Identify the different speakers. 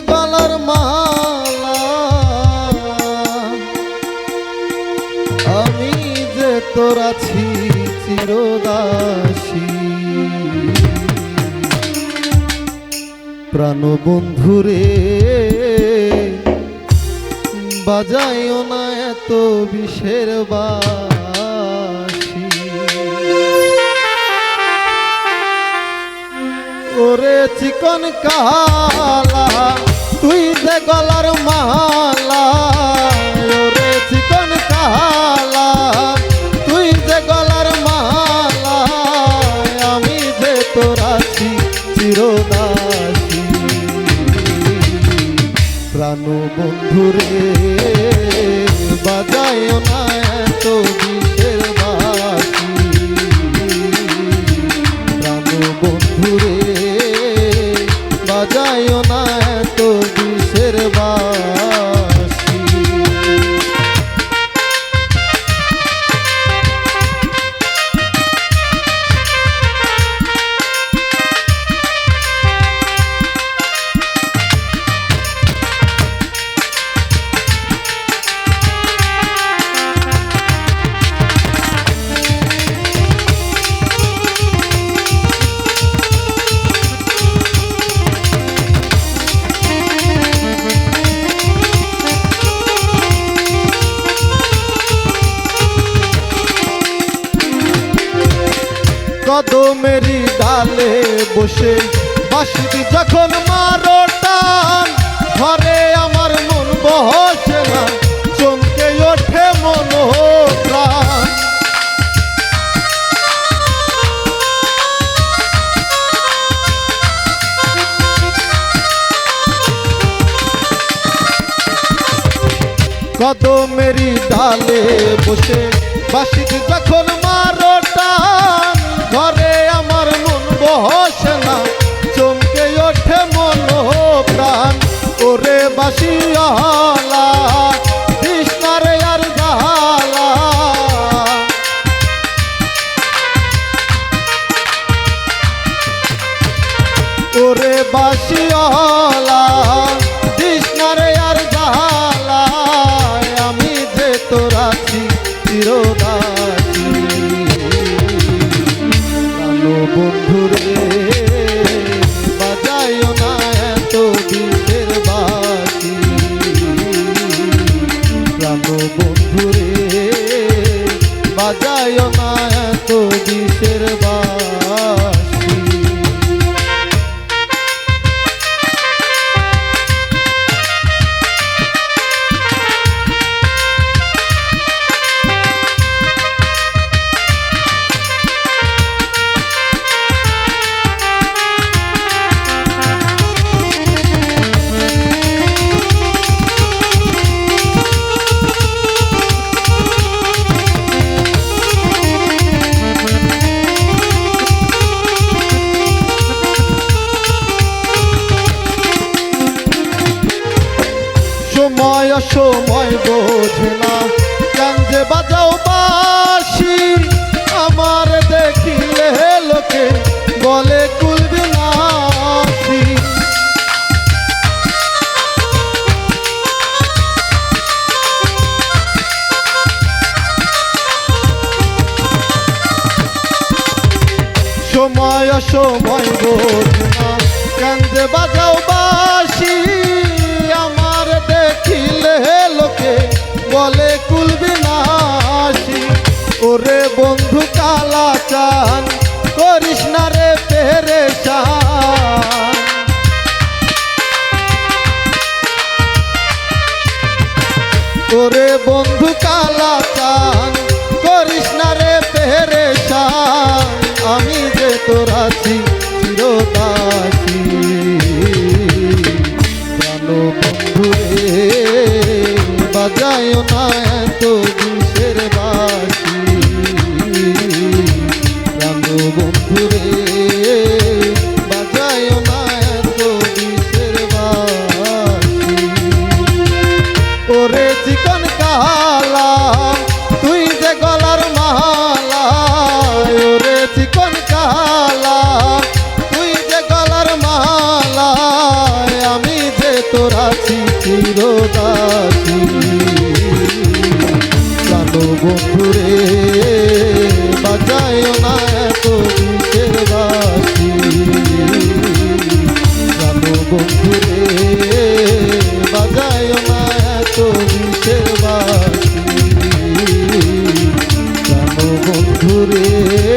Speaker 1: গলার মালা। আমি যে তোর আছি চিরদাসী। প্রাণবন্ধুরে, বাজাইও না এত বিষের বাসি। ওরে চিকন কালা বন্ধুরে বাজায় না। কদমেরি ডালে বসে বাসিটি যখন মারো টান, ঘরে আমার মন বসে না, চমকে ওঠে মন প্রাণ কদমেরি ডালে বসে বাসিটি যখন মারো ঘরে আমার মন বসে না। চমকে ওঠে মন প্রাণ। ওরে বাসিয়ালা কৃষ্ণারে আর জালা আর জালা আমি যে তোর আছি বন্ধুরে বাজায় না এত বিষের বাসি প্রাণ সময় সময় বোঝে না। কেন যে বাজাও বাসি আমার দেখিলে লোকে বলে, কুলবি নাসি। সময় সময় বোঝে না। কেন যে বাজাও বাসি রে আমি যে তোর আছি বন্ধু বাজায় না এত বাসি। বন্ধু বন্ধুরে বাজায় না এত বিষের বাসি কেন বন্ধুরে